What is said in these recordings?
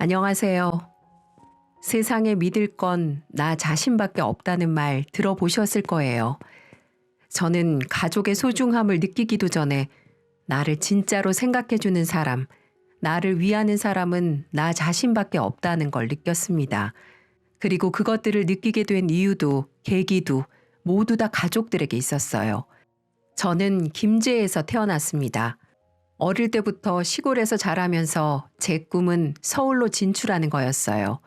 안녕하세요. 세상에 믿을 건 나 자신밖에 없다는 말 들어보셨을 거예요. 저는 가족의 소중함을 느끼기도 전에 나를 진짜로 생각해주는 사람, 나를 위하는 사람은 나 자신밖에 없다는 걸 느꼈습니다. 그리고 그것들을 느끼게 된 이유도 계기도 모두 다 가족들에게 있었어요. 저는 김제에서 태어났습니다. 어릴 때부터 시골에서 자라면서 제 꿈은 서울로 진출하는 거였어요.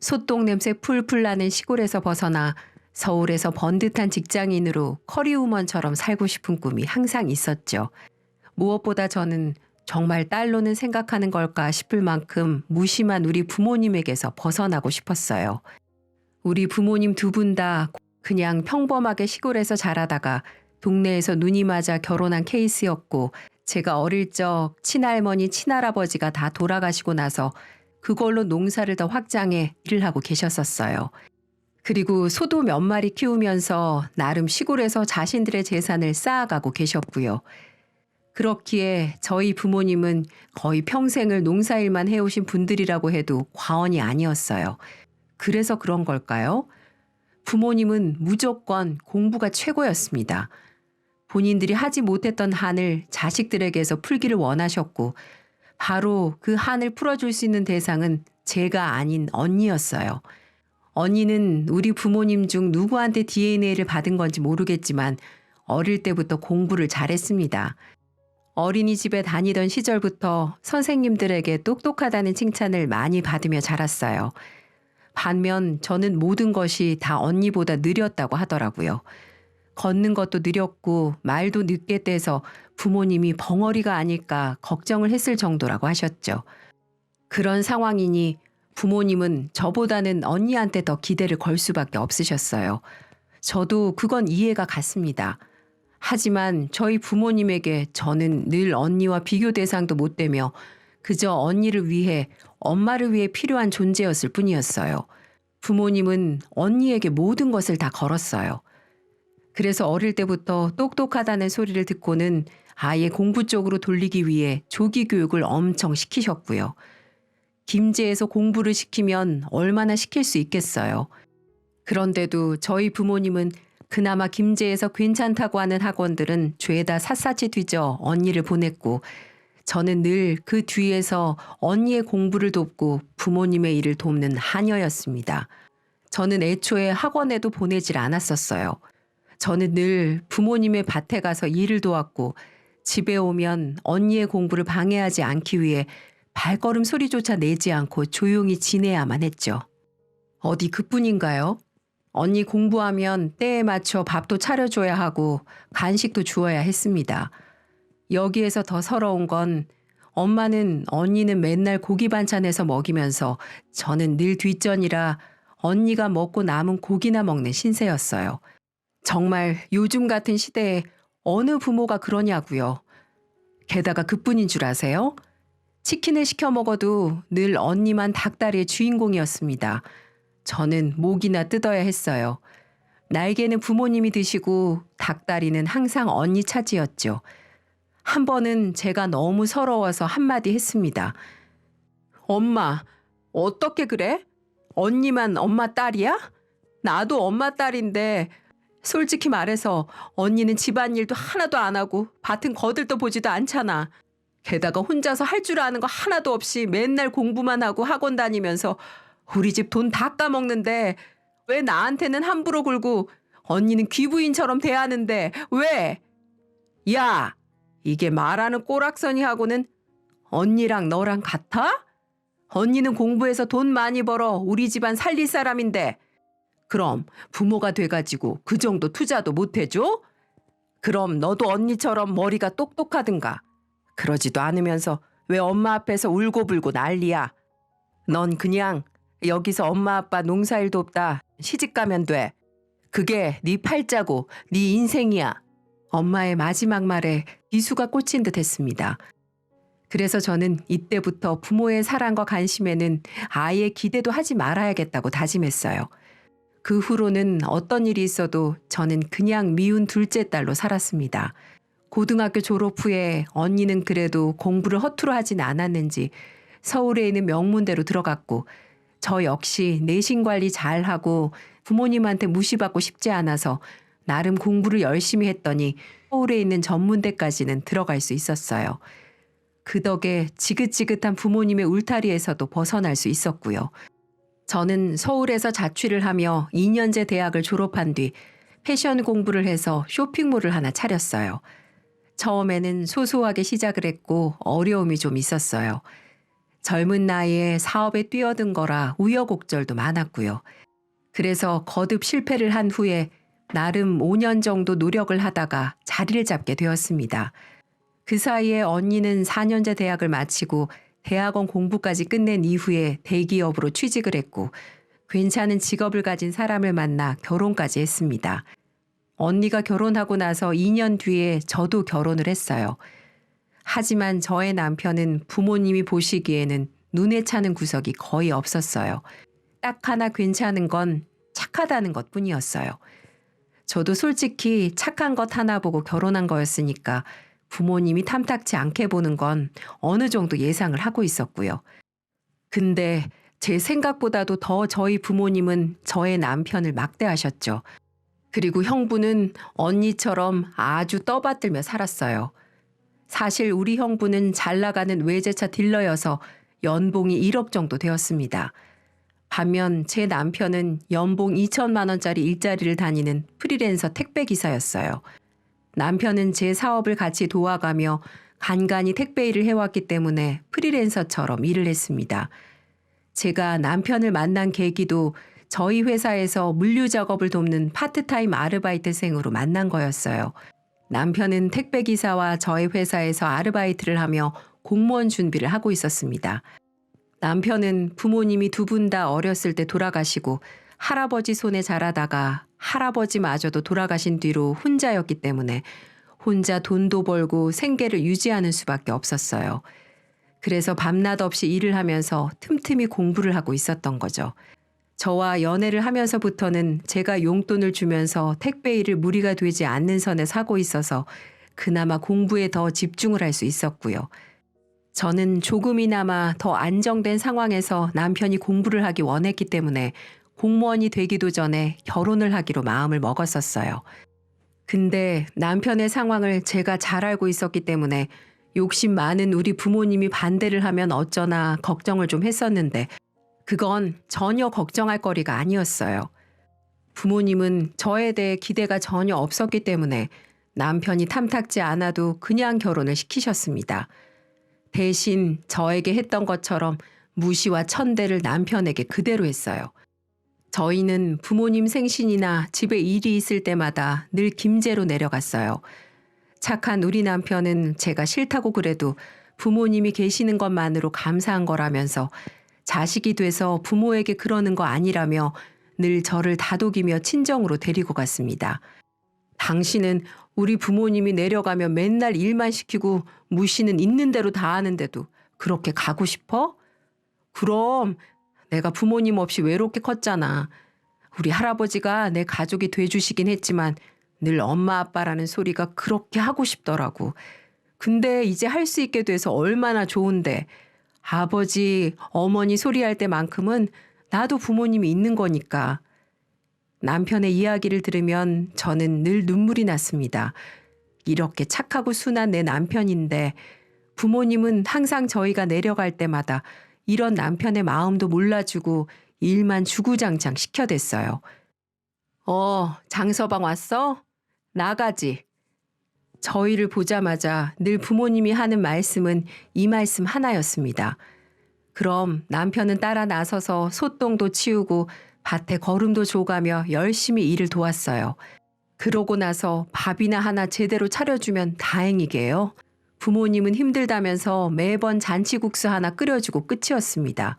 소똥 냄새 풀풀 나는 시골에서 벗어나 서울에서 번듯한 직장인으로 커리우먼처럼 살고 싶은 꿈이 항상 있었죠. 무엇보다 저는 정말 딸로는 생각하는 걸까 싶을 만큼 무심한 우리 부모님에게서 벗어나고 싶었어요. 우리 부모님 두 분 다 그냥 평범하게 시골에서 자라다가 동네에서 눈이 맞아 결혼한 케이스였고 제가 어릴 적 친할머니, 친할아버지가 다 돌아가시고 나서 그걸로 농사를 더 확장해 일을 하고 계셨었어요. 그리고 소도 몇 마리 키우면서 나름 시골에서 자신들의 재산을 쌓아가고 계셨고요. 그렇기에 저희 부모님은 거의 평생을 농사일만 해오신 분들이라고 해도 과언이 아니었어요. 그래서 그런 걸까요? 부모님은 무조건 공부가 최고였습니다. 본인들이 하지 못했던 한을 자식들에게서 풀기를 원하셨고, 바로 그 한을 풀어줄 수 있는 대상은 제가 아닌 언니였어요. 언니는 우리 부모님 중 누구한테 DNA를 받은 건지 모르겠지만 어릴 때부터 공부를 잘했습니다. 어린이집에 다니던 시절부터 선생님들에게 똑똑하다는 칭찬을 많이 받으며 자랐어요. 반면 저는 모든 것이 다 언니보다 느렸다고 하더라고요. 걷는 것도 느렸고 말도 늦게 떼서 부모님이 벙어리가 아닐까 걱정을 했을 정도라고 하셨죠. 그런 상황이니 부모님은 저보다는 언니한테 더 기대를 걸 수밖에 없으셨어요. 저도 그건 이해가 갔습니다. 하지만 저희 부모님에게 저는 늘 언니와 비교 대상도 못 되며 그저 언니를 위해 엄마를 위해 필요한 존재였을 뿐이었어요. 부모님은 언니에게 모든 것을 다 걸었어요. 그래서 어릴 때부터 똑똑하다는 소리를 듣고는 아예 공부 쪽으로 돌리기 위해 조기 교육을 엄청 시키셨고요. 김제에서 공부를 시키면 얼마나 시킬 수 있겠어요. 그런데도 저희 부모님은 그나마 김제에서 괜찮다고 하는 학원들은 죄다 샅샅이 뒤져 언니를 보냈고 저는 늘 그 뒤에서 언니의 공부를 돕고 부모님의 일을 돕는 하녀였습니다. 저는 애초에 학원에도 보내질 않았었어요. 저는 늘 부모님의 밭에 가서 일을 도왔고 집에 오면 언니의 공부를 방해하지 않기 위해 발걸음 소리조차 내지 않고 조용히 지내야만 했죠. 어디 그뿐인가요? 언니 공부하면 때에 맞춰 밥도 차려줘야 하고 간식도 주어야 했습니다. 여기에서 더 서러운 건 엄마는 언니는 맨날 고기 반찬해서 먹이면서 저는 늘 뒷전이라 언니가 먹고 남은 고기나 먹는 신세였어요. 정말 요즘 같은 시대에 어느 부모가 그러냐고요. 게다가 그뿐인 줄 아세요? 치킨을 시켜 먹어도 늘 언니만 닭다리의 주인공이었습니다. 저는 목이나 뜯어야 했어요. 날개는 부모님이 드시고 닭다리는 항상 언니 차지였죠. 한 번은 제가 너무 서러워서 한마디 했습니다. 엄마, 어떻게 그래? 언니만 엄마 딸이야? 나도 엄마 딸인데 솔직히 말해서 언니는 집안일도 하나도 안 하고 밭은 거들떠 보지도 않잖아. 게다가 혼자서 할 줄 아는 거 하나도 없이 맨날 공부만 하고 학원 다니면서 우리 집 돈 다 까먹는데 왜 나한테는 함부로 굴고 언니는 귀부인처럼 대하는데 왜? 야, 이게 말하는 꼬락서니하고는 언니랑 너랑 같아? 언니는 공부해서 돈 많이 벌어 우리 집안 살릴 사람인데 그럼 부모가 돼가지고 그 정도 투자도 못 해줘? 그럼 너도 언니처럼 머리가 똑똑하든가. 그러지도 않으면서 왜 엄마 앞에서 울고불고 난리야? 넌 그냥 여기서 엄마 아빠 농사일 돕다 시집 가면 돼. 그게 네 팔자고 네 인생이야. 엄마의 마지막 말에 비수가 꽂힌 듯 했습니다. 그래서 저는 이때부터 부모의 사랑과 관심에는 아예 기대도 하지 말아야겠다고 다짐했어요. 그 후로는 어떤 일이 있어도 저는 그냥 미운 둘째 딸로 살았습니다. 고등학교 졸업 후에 언니는 그래도 공부를 허투루 하진 않았는지 서울에 있는 명문대로 들어갔고 저 역시 내신 관리 잘하고 부모님한테 무시받고 싶지 않아서 나름 공부를 열심히 했더니 서울에 있는 전문대까지는 들어갈 수 있었어요. 그 덕에 지긋지긋한 부모님의 울타리에서도 벗어날 수 있었고요. 저는 서울에서 자취를 하며 2년제 대학을 졸업한 뒤 패션 공부를 해서 쇼핑몰을 하나 차렸어요. 처음에는 소소하게 시작을 했고 어려움이 좀 있었어요. 젊은 나이에 사업에 뛰어든 거라 우여곡절도 많았고요. 그래서 거듭 실패를 한 후에 나름 5년 정도 노력을 하다가 자리를 잡게 되었습니다. 그 사이에 언니는 4년제 대학을 마치고 대학원 공부까지 끝낸 이후에 대기업으로 취직을 했고 괜찮은 직업을 가진 사람을 만나 결혼까지 했습니다. 언니가 결혼하고 나서 2년 뒤에 저도 결혼을 했어요. 하지만 저의 남편은 부모님이 보시기에는 눈에 차는 구석이 거의 없었어요. 딱 하나 괜찮은 건 착하다는 것 뿐이었어요. 저도 솔직히 착한 것 하나 보고 결혼한 거였으니까 부모님이 탐탁치 않게 보는 건 어느 정도 예상을 하고 있었고요. 근데 제 생각보다도 더 저희 부모님은 저의 남편을 막대하셨죠. 그리고 형부는 언니처럼 아주 떠받들며 살았어요. 사실 우리 형부는 잘 나가는 외제차 딜러여서 연봉이 1억 정도 되었습니다. 반면 제 남편은 연봉 2천만 원짜리 일자리를 다니는 프리랜서 택배 기사였어요. 남편은 제 사업을 같이 도와가며 간간히 택배 일을 해왔기 때문에 프리랜서처럼 일을 했습니다. 제가 남편을 만난 계기도 저희 회사에서 물류 작업을 돕는 파트타임 아르바이트생으로 만난 거였어요. 남편은 택배 기사와 저희 회사에서 아르바이트를 하며 공무원 준비를 하고 있었습니다. 남편은 부모님이 두 분 다 어렸을 때 돌아가시고 할아버지 손에 자라다가 할아버지마저도 돌아가신 뒤로 혼자였기 때문에 혼자 돈도 벌고 생계를 유지하는 수밖에 없었어요. 그래서 밤낮 없이 일을 하면서 틈틈이 공부를 하고 있었던 거죠. 저와 연애를 하면서부터는 제가 용돈을 주면서 택배 일을 무리가 되지 않는 선에 사고 있어서 그나마 공부에 더 집중을 할 수 있었고요. 저는 조금이나마 더 안정된 상황에서 남편이 공부를 하기 원했기 때문에 공무원이 되기도 전에 결혼을 하기로 마음을 먹었었어요. 근데 남편의 상황을 제가 잘 알고 있었기 때문에 욕심 많은 우리 부모님이 반대를 하면 어쩌나 걱정을 좀 했었는데 그건 전혀 걱정할 거리가 아니었어요. 부모님은 저에 대해 기대가 전혀 없었기 때문에 남편이 탐탁지 않아도 그냥 결혼을 시키셨습니다. 대신 저에게 했던 것처럼 무시와 천대를 남편에게 그대로 했어요. 저희는 부모님 생신이나 집에 일이 있을 때마다 늘 김제로 내려갔어요. 착한 우리 남편은 제가 싫다고 그래도 부모님이 계시는 것만으로 감사한 거라면서 자식이 돼서 부모에게 그러는 거 아니라며 늘 저를 다독이며 친정으로 데리고 갔습니다. 당신은 우리 부모님이 내려가면 맨날 일만 시키고 무시는 있는 대로 다 하는데도 그렇게 가고 싶어? 그럼 내가 부모님 없이 외롭게 컸잖아. 우리 할아버지가 내 가족이 돼주시긴 했지만 늘 엄마 아빠라는 소리가 그렇게 하고 싶더라고. 근데 이제 할 수 있게 돼서 얼마나 좋은데. 아버지, 어머니 소리할 때만큼은 나도 부모님이 있는 거니까. 남편의 이야기를 들으면 저는 늘 눈물이 났습니다. 이렇게 착하고 순한 내 남편인데 부모님은 항상 저희가 내려갈 때마다 이런 남편의 마음도 몰라주고 일만 주구장창 시켜댔어요. 어, 장서방 왔어? 나가지. 저희를 보자마자 늘 부모님이 하는 말씀은 이 말씀 하나였습니다. 그럼 남편은 따라 나서서 소똥도 치우고 밭에 거름도 줘가며 열심히 일을 도왔어요. 그러고 나서 밥이나 하나 제대로 차려주면 다행이게요. 부모님은 힘들다면서 매번 잔치국수 하나 끓여주고 끝이었습니다.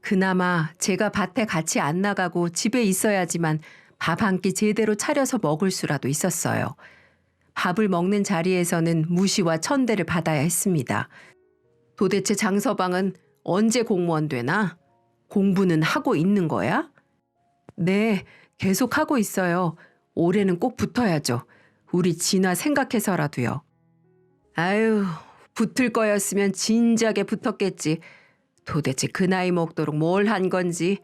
그나마 제가 밭에 같이 안 나가고 집에 있어야지만 밥 한 끼 제대로 차려서 먹을 수라도 있었어요. 밥을 먹는 자리에서는 무시와 천대를 받아야 했습니다. 도대체 장서방은 언제 공무원 되나? 공부는 하고 있는 거야? 네, 계속 하고 있어요. 올해는 꼭 붙어야죠. 우리 진화 생각해서라도요. 아유, 붙을 거였으면 진작에 붙었겠지. 도대체 그 나이 먹도록 뭘 한 건지.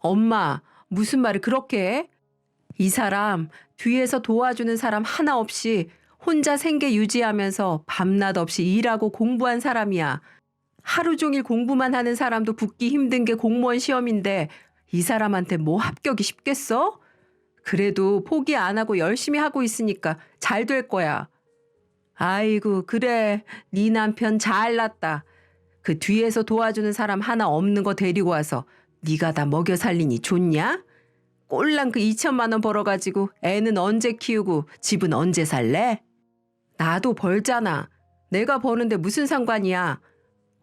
엄마, 무슨 말을 그렇게 해? 이 사람 뒤에서 도와주는 사람 하나 없이 혼자 생계 유지하면서 밤낮 없이 일하고 공부한 사람이야. 하루 종일 공부만 하는 사람도 붙기 힘든 게 공무원 시험인데 이 사람한테 뭐 합격이 쉽겠어? 그래도 포기 안 하고 열심히 하고 있으니까 잘 될 거야. 아이고 그래 네 남편 잘났다. 그 뒤에서 도와주는 사람 하나 없는 거 데리고 와서 네가 다 먹여 살리니 좋냐? 꼴랑 그 2천만 원 벌어가지고 애는 언제 키우고 집은 언제 살래? 나도 벌잖아. 내가 버는데 무슨 상관이야.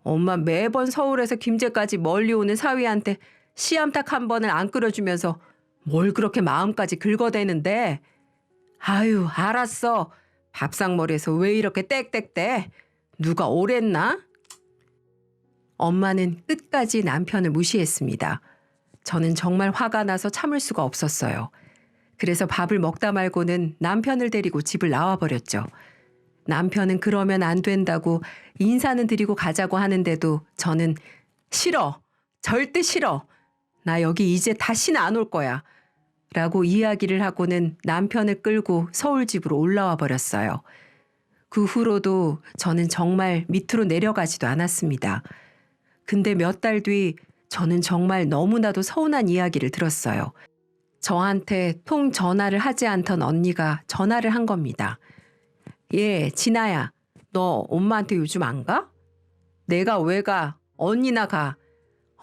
엄마 매번 서울에서 김제까지 멀리 오는 사위한테 씨암탉 한 번을 안 끓여주면서 뭘 그렇게 마음까지 긁어대는데? 아유, 알았어. 밥상머리에서 왜 이렇게 땡땡대? 누가 오랬나? 엄마는 끝까지 남편을 무시했습니다. 저는 정말 화가 나서 참을 수가 없었어요. 그래서 밥을 먹다 말고는 남편을 데리고 집을 나와버렸죠. 남편은 그러면 안 된다고 인사는 드리고 가자고 하는데도 저는 싫어. 절대 싫어. 나 여기 이제 다시는 안 올 거야. 라고 이야기를 하고는 남편을 끌고 서울 집으로 올라와 버렸어요. 그 후로도 저는 정말 밑으로 내려가지도 않았습니다. 근데 몇 달 뒤 저는 정말 너무나도 서운한 이야기를 들었어요. 저한테 통 전화를 하지 않던 언니가 전화를 한 겁니다. 예, 진아야. 너 엄마한테 요즘 안 가? 내가 왜 가? 언니나 가.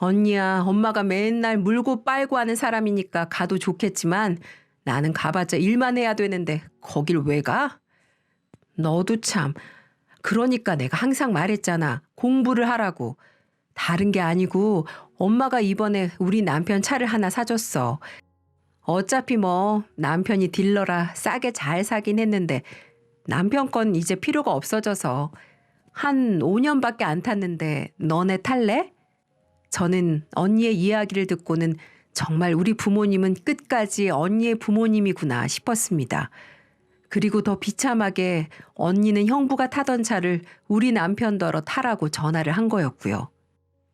언니야, 엄마가 맨날 물고 빨고 하는 사람이니까 가도 좋겠지만 나는 가봤자 일만 해야 되는데 거길 왜 가? 너도 참. 그러니까 내가 항상 말했잖아. 공부를 하라고. 다른 게 아니고 엄마가 이번에 우리 남편 차를 하나 사줬어. 어차피 뭐 남편이 딜러라 싸게 잘 사긴 했는데 남편 건 이제 필요가 없어져서 한 5년밖에 안 탔는데 너네 탈래? 저는 언니의 이야기를 듣고는 정말 우리 부모님은 끝까지 언니의 부모님이구나 싶었습니다. 그리고 더 비참하게 언니는 형부가 타던 차를 우리 남편더러 타라고 전화를 한 거였고요.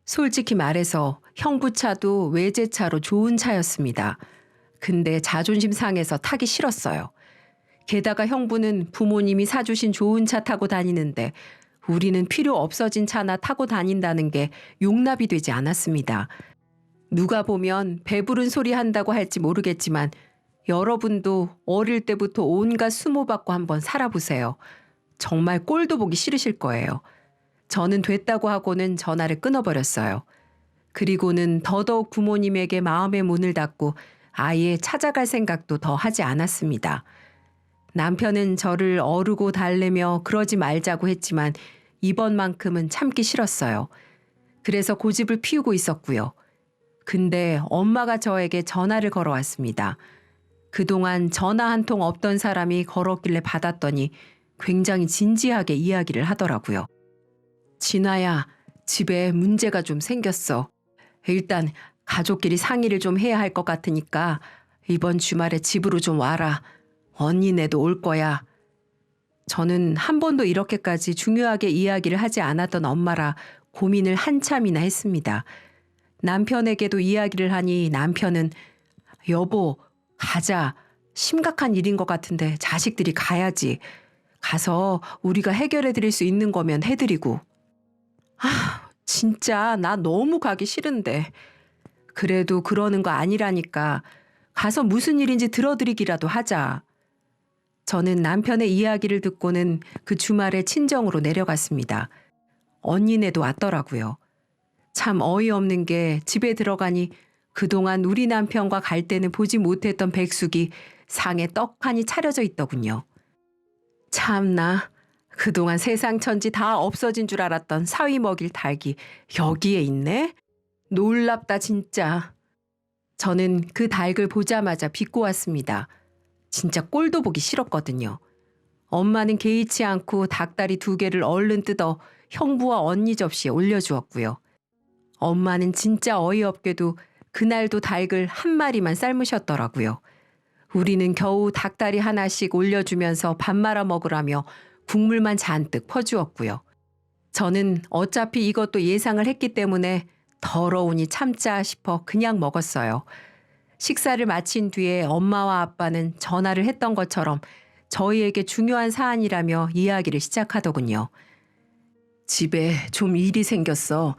솔직히 말해서 형부 차도 외제차로 좋은 차였습니다. 근데 자존심 상해서 타기 싫었어요. 게다가 형부는 부모님이 사주신 좋은 차 타고 다니는데 우리는 필요 없어진 차나 타고 다닌다는 게 용납이 되지 않았습니다. 누가 보면 배부른 소리 한다고 할지 모르겠지만 여러분도 어릴 때부터 온갖 수모받고 한번 살아보세요. 정말 꼴도 보기 싫으실 거예요. 저는 됐다고 하고는 전화를 끊어버렸어요. 그리고는 더더욱 부모님에게 마음의 문을 닫고 아예 찾아갈 생각도 더 하지 않았습니다. 남편은 저를 어르고 달래며 그러지 말자고 했지만 이번만큼은 참기 싫었어요. 그래서 고집을 피우고 있었고요. 근데 엄마가 저에게 전화를 걸어왔습니다. 그동안 전화 한 통 없던 사람이 걸었길래 받았더니 굉장히 진지하게 이야기를 하더라고요. 진아야, 집에 문제가 좀 생겼어. 일단 가족끼리 상의를 좀 해야 할 것 같으니까 이번 주말에 집으로 좀 와라. 언니네도 올 거야. 저는 한 번도 이렇게까지 중요하게 이야기를 하지 않았던 엄마라 고민을 한참이나 했습니다. 남편에게도 이야기를 하니 남편은 여보, 가자. 심각한 일인 것 같은데 자식들이 가야지. 가서 우리가 해결해 드릴 수 있는 거면 해드리고. 아, 진짜 나 너무 가기 싫은데. 그래도 그러는 거 아니라니까. 가서 무슨 일인지 들어드리기라도 하자. 저는 남편의 이야기를 듣고는 그 주말에 친정으로 내려갔습니다. 언니네도 왔더라고요. 참 어이없는 게 집에 들어가니 그동안 우리 남편과 갈 때는 보지 못했던 백숙이 상에 떡하니 차려져 있더군요. 참나, 그동안 세상 천지 다 없어진 줄 알았던 사위 먹일 닭이 여기에 있네? 놀랍다, 진짜. 저는 그 닭을 보자마자 비꼬았습니다. 진짜 꼴도 보기 싫었거든요. 엄마는 개의치 않고 닭다리 두 개를 얼른 뜯어 형부와 언니 접시에 올려주었고요. 엄마는 진짜 어이없게도 그날도 닭을 한 마리만 삶으셨더라고요. 우리는 겨우 닭다리 하나씩 올려주면서 밥 말아 먹으라며 국물만 잔뜩 퍼주었고요. 저는 어차피 이것도 예상을 했기 때문에 더러우니 참자 싶어 그냥 먹었어요. 식사를 마친 뒤에 엄마와 아빠는 전화를 했던 것처럼 저희에게 중요한 사안이라며 이야기를 시작하더군요. 집에 좀 일이 생겼어.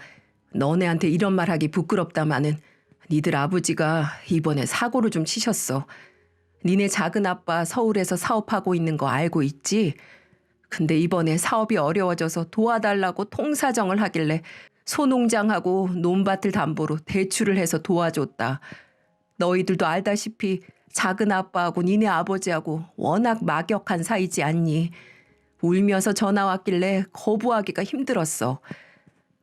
너네한테 이런 말 하기 부끄럽다마는 니들 아버지가 이번에 사고를 좀 치셨어. 니네 작은 아빠 서울에서 사업하고 있는 거 알고 있지? 근데 이번에 사업이 어려워져서 도와달라고 통사정을 하길래 소농장하고 논밭을 담보로 대출을 해서 도와줬다. 너희들도 알다시피 작은 아빠하고 니네 아버지하고 워낙 막역한 사이지 않니? 울면서 전화 왔길래 거부하기가 힘들었어.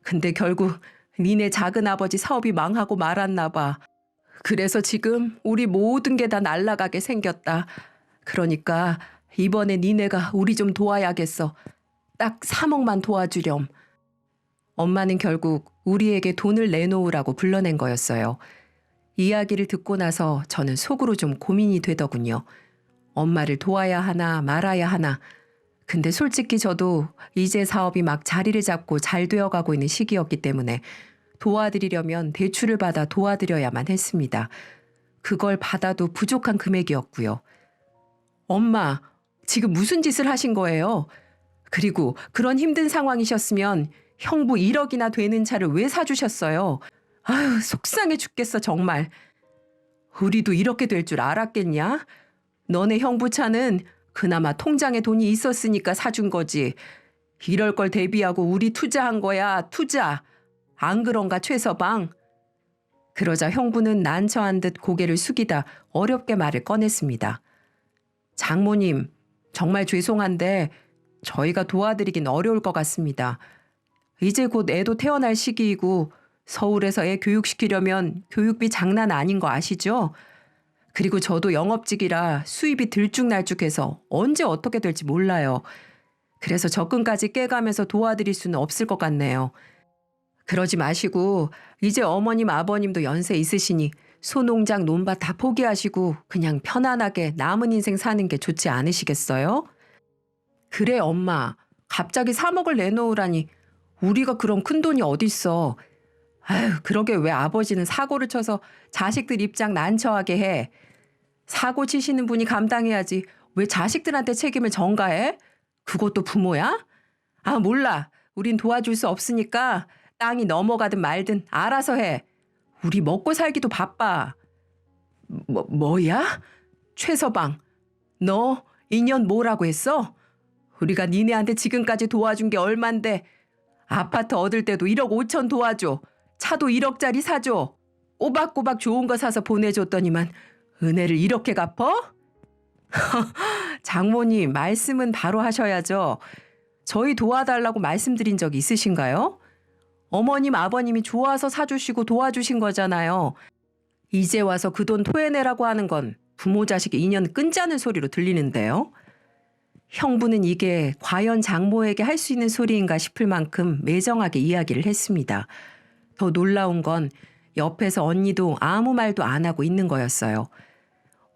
근데 결국 니네 작은 아버지 사업이 망하고 말았나 봐. 그래서 지금 우리 모든 게 다 날라가게 생겼다. 그러니까 이번에 니네가 우리 좀 도와야겠어. 딱 3억만 도와주렴. 엄마는 결국 우리에게 돈을 내놓으라고 불러낸 거였어요. 이야기를 듣고 나서 저는 속으로 좀 고민이 되더군요. 엄마를 도와야 하나 말아야 하나. 근데 솔직히 저도 이제 사업이 막 자리를 잡고 잘 되어가고 있는 시기였기 때문에 도와드리려면 대출을 받아 도와드려야만 했습니다. 그걸 받아도 부족한 금액이었고요. 엄마, 지금 무슨 짓을 하신 거예요? 그리고 그런 힘든 상황이셨으면 형부 1억이나 되는 차를 왜 사주셨어요? 아유, 속상해 죽겠어, 정말. 우리도 이렇게 될 줄 알았겠냐? 너네 형부 차는 그나마 통장에 돈이 있었으니까 사준 거지. 이럴 걸 대비하고 우리 투자한 거야, 투자. 안 그런가, 최서방? 그러자 형부는 난처한 듯 고개를 숙이다 어렵게 말을 꺼냈습니다. 장모님, 정말 죄송한데 저희가 도와드리긴 어려울 것 같습니다. 이제 곧 애도 태어날 시기이고 서울에서 애 교육시키려면 교육비 장난 아닌 거 아시죠? 그리고 저도 영업직이라 수입이 들쭉날쭉해서 언제 어떻게 될지 몰라요. 그래서 접근까지 깨가면서 도와드릴 수는 없을 것 같네요. 그러지 마시고 이제 어머님 아버님도 연세 있으시니 소농장 논밭 다 포기하시고 그냥 편안하게 남은 인생 사는 게 좋지 않으시겠어요? 그래 엄마 갑자기 3억을 내놓으라니 우리가 그런 큰 돈이 어딨어. 아유 그러게 왜 아버지는 사고를 쳐서 자식들 입장 난처하게 해. 사고 치시는 분이 감당해야지 왜 자식들한테 책임을 전가해? 그것도 부모야? 아 몰라 우린 도와줄 수 없으니까 땅이 넘어가든 말든 알아서 해. 우리 먹고 살기도 바빠. 뭐, 뭐야? 최서방, 너 2년 뭐라고 했어? 우리가 니네한테 지금까지 도와준 게 얼만데 아파트 얻을 때도 1억 5천 도와줘. 차도 1억짜리 사줘. 꼬박꼬박 좋은 거 사서 보내줬더니만 은혜를 이렇게 갚어? 장모님, 말씀은 바로 하셔야죠. 저희 도와달라고 말씀드린 적 있으신가요? 어머님, 아버님이 좋아서 사주시고 도와주신 거잖아요. 이제 와서 그 돈 토해내라고 하는 건 부모 자식 인연 끈자는 소리로 들리는데요. 형부는 이게 과연 장모에게 할 수 있는 소리인가 싶을 만큼 매정하게 이야기를 했습니다. 더 놀라운 건 옆에서 언니도 아무 말도 안 하고 있는 거였어요.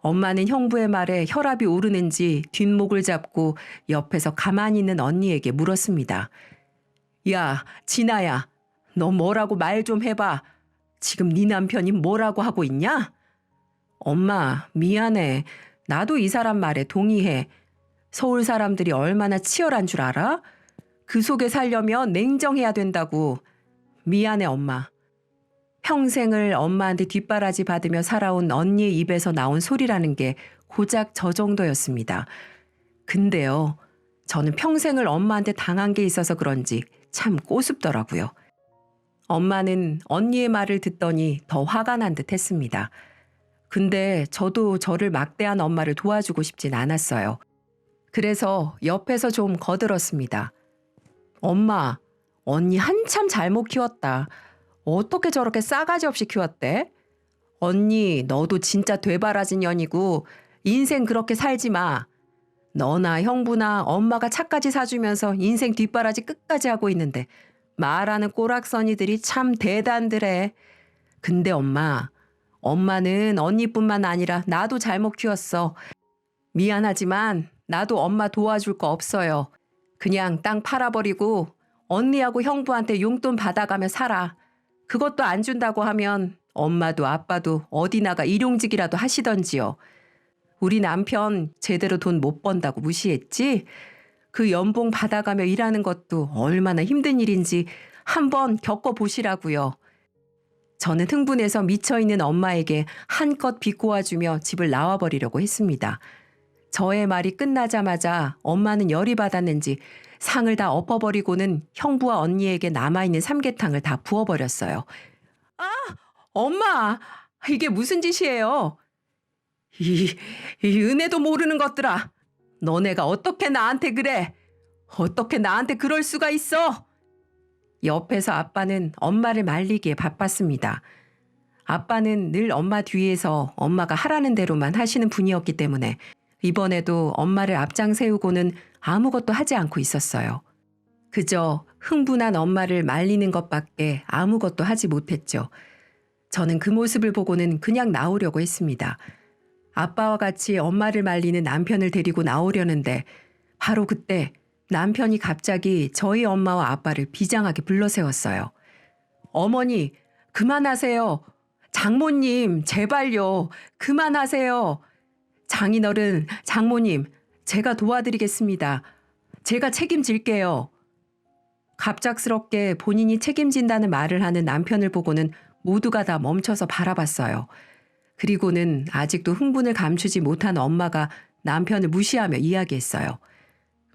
엄마는 형부의 말에 혈압이 오르는지 뒷목을 잡고 옆에서 가만히 있는 언니에게 물었습니다. 야, 진아야, 너 뭐라고 말 좀 해봐. 지금 네 남편이 뭐라고 하고 있냐? 엄마, 미안해. 나도 이 사람 말에 동의해. 서울 사람들이 얼마나 치열한 줄 알아? 그 속에 살려면 냉정해야 된다고. 미안해, 엄마. 평생을 엄마한테 뒷바라지 받으며 살아온 언니의 입에서 나온 소리라는 게 고작 저 정도였습니다. 근데요, 저는 평생을 엄마한테 당한 게 있어서 그런지 참 꼬숩더라고요. 엄마는 언니의 말을 듣더니 더 화가 난 듯 했습니다. 근데 저도 저를 막대한 엄마를 도와주고 싶진 않았어요. 그래서 옆에서 좀 거들었습니다. 엄마, 언니 한참 잘못 키웠다. 어떻게 저렇게 싸가지 없이 키웠대? 언니, 너도 진짜 되바라진 년이고 인생 그렇게 살지 마. 너나 형부나 엄마가 차까지 사주면서 인생 뒷바라지 끝까지 하고 있는데 말하는 꼬락서니들이 참 대단들해. 근데 엄마, 엄마는 언니뿐만 아니라 나도 잘못 키웠어. 미안하지만 나도 엄마 도와줄 거 없어요. 그냥 땅 팔아버리고 언니하고 형부한테 용돈 받아가며 살아. 그것도 안 준다고 하면 엄마도 아빠도 어디 나가 일용직이라도 하시던지요. 우리 남편 제대로 돈 못 번다고 무시했지? 그 연봉 받아가며 일하는 것도 얼마나 힘든 일인지 한번 겪어보시라고요. 저는 흥분해서 미쳐있는 엄마에게 한껏 비꼬아주며 집을 나와버리려고 했습니다. 저의 말이 끝나자마자 엄마는 열이 받았는지 상을 다 엎어버리고는 형부와 언니에게 남아있는 삼계탕을 다 부어버렸어요. 아, 엄마! 이게 무슨 짓이에요? 이, 이 은혜도 모르는 것들아! 너네가 어떻게 나한테 그래? 어떻게 나한테 그럴 수가 있어? 옆에서 아빠는 엄마를 말리기에 바빴습니다. 아빠는 늘 엄마 뒤에서 엄마가 하라는 대로만 하시는 분이었기 때문에 이번에도 엄마를 앞장 세우고는 아무것도 하지 않고 있었어요. 그저 흥분한 엄마를 말리는 것밖에 아무것도 하지 못했죠. 저는 그 모습을 보고는 그냥 나오려고 했습니다. 아빠와 같이 엄마를 말리는 남편을 데리고 나오려는데 바로 그때 남편이 갑자기 저희 엄마와 아빠를 비장하게 불러세웠어요. 어머니, 그만하세요. 장모님, 제발요. 그만하세요. 장인어른, 장모님, 제가 도와드리겠습니다. 제가 책임질게요. 갑작스럽게 본인이 책임진다는 말을 하는 남편을 보고는 모두가 다 멈춰서 바라봤어요. 그리고는 아직도 흥분을 감추지 못한 엄마가 남편을 무시하며 이야기했어요.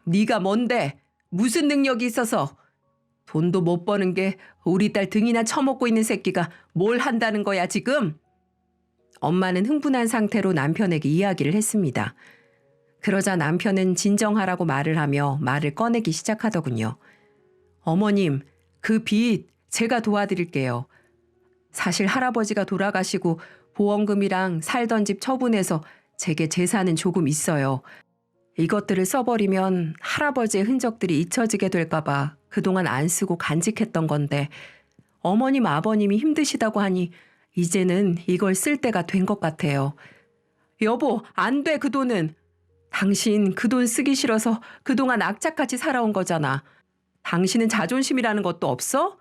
네가 뭔데? 무슨 능력이 있어서? 돈도 못 버는 게 우리 딸 등이나 처먹고 있는 새끼가 뭘 한다는 거야 지금? 엄마는 흥분한 상태로 남편에게 이야기를 했습니다. 그러자 남편은 진정하라고 말을 하며 말을 꺼내기 시작하더군요. 어머님, 그 빚 제가 도와드릴게요. 사실 할아버지가 돌아가시고 보험금이랑 살던 집 처분해서 제게 재산은 조금 있어요. 이것들을 써버리면 할아버지의 흔적들이 잊혀지게 될까봐 그동안 안 쓰고 간직했던 건데 어머님 아버님이 힘드시다고 하니 이제는 이걸 쓸 때가 된 것 같아요. 여보, 안 돼, 그 돈은. 당신 그 돈 쓰기 싫어서 그동안 악착같이 살아온 거잖아. 당신은 자존심이라는 것도 없어?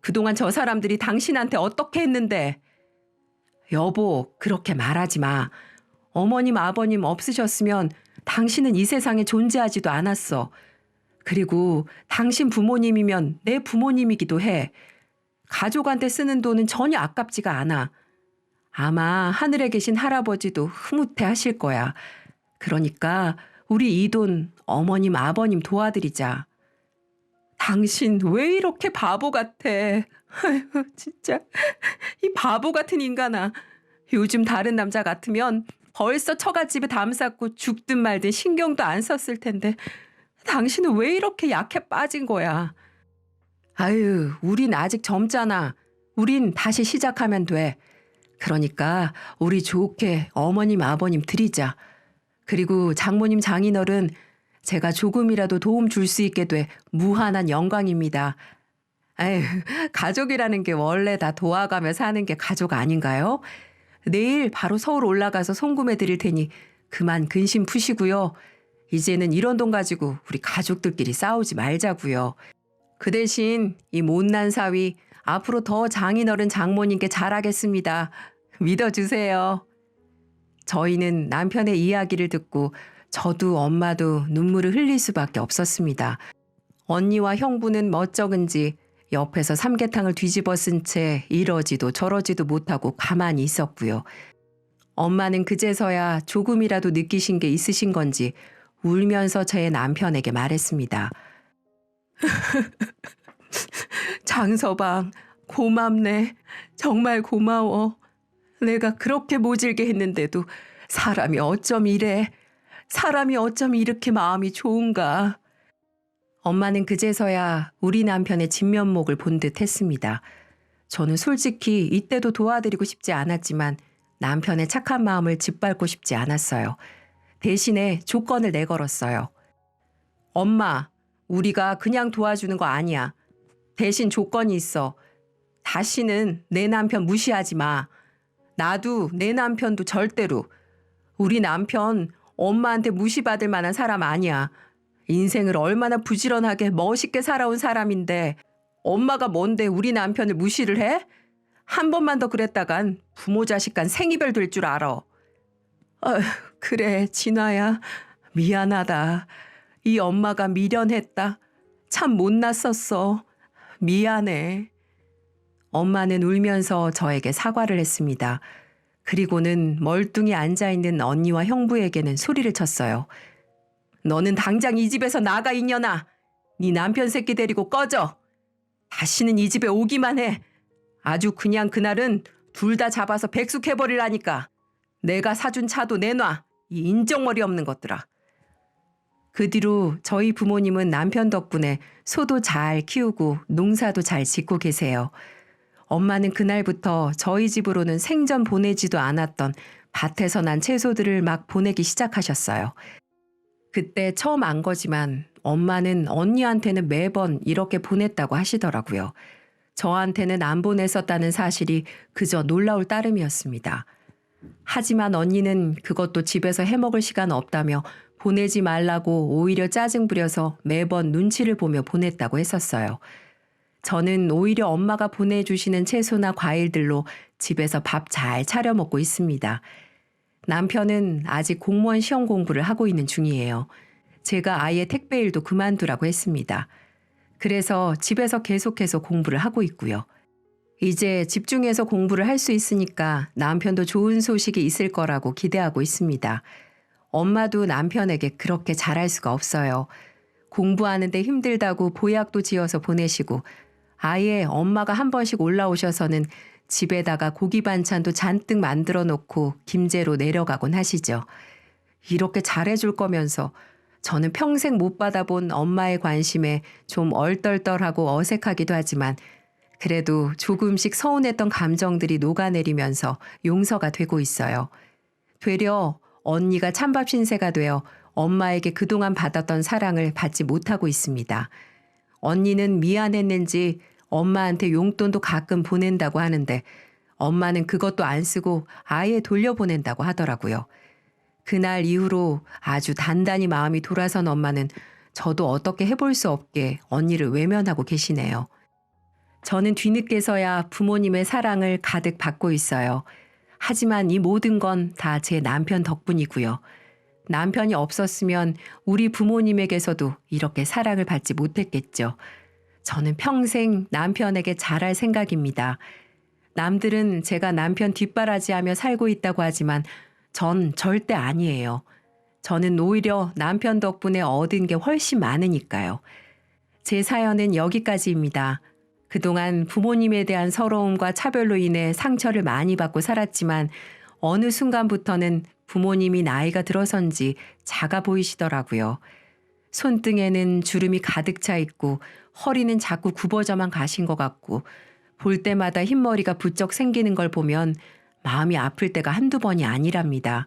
그동안 저 사람들이 당신한테 어떻게 했는데? 여보, 그렇게 말하지 마. 어머님, 아버님 없으셨으면 당신은 이 세상에 존재하지도 않았어. 그리고 당신 부모님이면 내 부모님이기도 해. 가족한테 쓰는 돈은 전혀 아깝지가 않아. 아마 하늘에 계신 할아버지도 흐뭇해 하실 거야. 그러니까 우리 이돈 어머님, 아버님 도와드리자. 당신 왜 이렇게 바보 같아? 아이고, 진짜. 이 바보 같은 인간아. 요즘 다른 남자 같으면 벌써 처갓집에 담 쌓고 죽든 말든 신경도 안 썼을 텐데 당신은 왜 이렇게 약해 빠진 거야? 아유, 우린 아직 젊잖아. 우린 다시 시작하면 돼. 그러니까 우리 좋게 어머님, 아버님 드리자. 그리고 장모님, 장인어른 제가 조금이라도 도움 줄 수 있게 돼 무한한 영광입니다. 아유, 가족이라는 게 원래 다 도와가며 사는 게 가족 아닌가요? 내일 바로 서울 올라가서 송금해 드릴 테니 그만 근심 푸시고요. 이제는 이런 돈 가지고 우리 가족들끼리 싸우지 말자고요. 그 대신 이 못난 사위 앞으로 더 장인어른 장모님께 잘하겠습니다. 믿어주세요. 저희는 남편의 이야기를 듣고 저도 엄마도 눈물을 흘릴 수밖에 없었습니다. 언니와 형부는 멋쩍은지 옆에서 삼계탕을 뒤집어 쓴 채 이러지도 저러지도 못하고 가만히 있었고요. 엄마는 그제서야 조금이라도 느끼신 게 있으신 건지 울면서 제 남편에게 말했습니다. 장서방, 고맙네. 정말 고마워. 내가 그렇게 모질게 했는데도 사람이 어쩜 이래. 사람이 어쩜 이렇게 마음이 좋은가. 엄마는 그제서야 우리 남편의 진면목을 본 듯 했습니다. 저는 솔직히 이때도 도와드리고 싶지 않았지만 남편의 착한 마음을 짓밟고 싶지 않았어요. 대신에 조건을 내걸었어요. 엄마, 우리가 그냥 도와주는 거 아니야. 대신 조건이 있어. 다시는 내 남편 무시하지 마. 나도 내 남편도 절대로. 우리 남편 엄마한테 무시받을 만한 사람 아니야. 인생을 얼마나 부지런하게 멋있게 살아온 사람인데 엄마가 뭔데 우리 남편을 무시를 해? 한 번만 더 그랬다간 부모 자식 간 생이별 될 줄 알아. 아휴, 그래, 진아야. 미안하다. 이 엄마가 미련했다. 참 못났었어. 미안해. 엄마는 울면서 저에게 사과를 했습니다. 그리고는 멀뚱히 앉아있는 언니와 형부에게는 소리를 쳤어요. 너는 당장 이 집에서 나가 이년아. 네 남편 새끼 데리고 꺼져. 다시는 이 집에 오기만 해. 아주 그냥 그날은 둘 다 잡아서 백숙해버리라니까. 내가 사준 차도 내놔. 이 인정머리 없는 것들아. 그 뒤로 저희 부모님은 남편 덕분에 소도 잘 키우고 농사도 잘 짓고 계세요. 엄마는 그날부터 저희 집으로는 생전 보내지도 않았던 밭에서 난 채소들을 막 보내기 시작하셨어요. 그때 처음 안 거지만 엄마는 언니한테는 매번 이렇게 보냈다고 하시더라고요. 저한테는 안 보냈었다는 사실이 그저 놀라울 따름이었습니다. 하지만 언니는 그것도 집에서 해먹을 시간 없다며 보내지 말라고 오히려 짜증 부려서 매번 눈치를 보며 보냈다고 했었어요. 저는 오히려 엄마가 보내주시는 채소나 과일들로 집에서 밥 잘 차려 먹고 있습니다. 남편은 아직 공무원 시험 공부를 하고 있는 중이에요. 제가 아예 택배 일도 그만두라고 했습니다. 그래서 집에서 계속해서 공부를 하고 있고요. 이제 집중해서 공부를 할 수 있으니까 남편도 좋은 소식이 있을 거라고 기대하고 있습니다. 엄마도 남편에게 그렇게 잘할 수가 없어요. 공부하는데 힘들다고 보약도 지어서 보내시고 아예 엄마가 한 번씩 올라오셔서는 집에다가 고기 반찬도 잔뜩 만들어 놓고 김제로 내려가곤 하시죠. 이렇게 잘해줄 거면서 저는 평생 못 받아본 엄마의 관심에 좀 얼떨떨하고 어색하기도 하지만 그래도 조금씩 서운했던 감정들이 녹아내리면서 용서가 되고 있어요. 되려 언니가 찬밥 신세가 되어 엄마에게 그동안 받았던 사랑을 받지 못하고 있습니다. 언니는 미안했는지 엄마한테 용돈도 가끔 보낸다고 하는데 엄마는 그것도 안 쓰고 아예 돌려보낸다고 하더라고요. 그날 이후로 아주 단단히 마음이 돌아선 엄마는 저도 어떻게 해볼 수 없게 언니를 외면하고 계시네요. 저는 뒤늦게서야 부모님의 사랑을 가득 받고 있어요. 하지만 이 모든 건 다 제 남편 덕분이고요. 남편이 없었으면 우리 부모님에게서도 이렇게 사랑을 받지 못했겠죠. 저는 평생 남편에게 잘할 생각입니다. 남들은 제가 남편 뒷바라지하며 살고 있다고 하지만 전 절대 아니에요. 저는 오히려 남편 덕분에 얻은 게 훨씬 많으니까요. 제 사연은 여기까지입니다. 그동안 부모님에 대한 서러움과 차별로 인해 상처를 많이 받고 살았지만 어느 순간부터는 부모님이 나이가 들어선지 작아 보이시더라고요. 손등에는 주름이 가득 차 있고 허리는 자꾸 굽어져만 가신 것 같고 볼 때마다 흰머리가 부쩍 생기는 걸 보면 마음이 아플 때가 한두 번이 아니랍니다.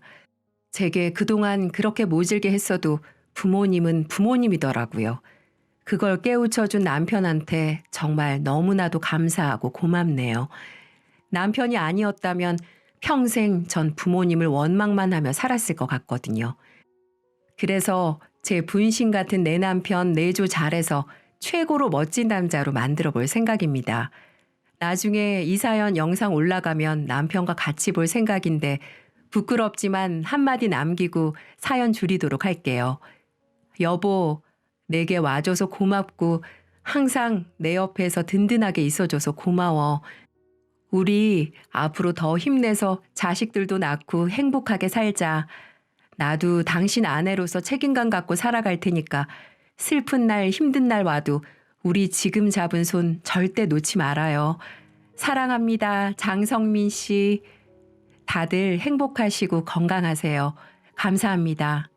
제게 그동안 그렇게 모질게 했어도 부모님은 부모님이더라고요. 그걸 깨우쳐준 남편한테 정말 너무나도 감사하고 고맙네요. 남편이 아니었다면 평생 전 부모님을 원망만 하며 살았을 것 같거든요. 그래서 제 분신 같은 내 남편 내조 잘해서 최고로 멋진 남자로 만들어 볼 생각입니다. 나중에 이 사연 영상 올라가면 남편과 같이 볼 생각인데 부끄럽지만 한마디 남기고 사연 줄이도록 할게요. 여보, 내게 와줘서 고맙고 항상 내 옆에서 든든하게 있어줘서 고마워. 우리 앞으로 더 힘내서 자식들도 낳고 행복하게 살자. 나도 당신 아내로서 책임감 갖고 살아갈 테니까 슬픈 날, 힘든 날 와도 우리 지금 잡은 손 절대 놓지 말아요. 사랑합니다. 장성민 씨. 다들 행복하시고 건강하세요. 감사합니다.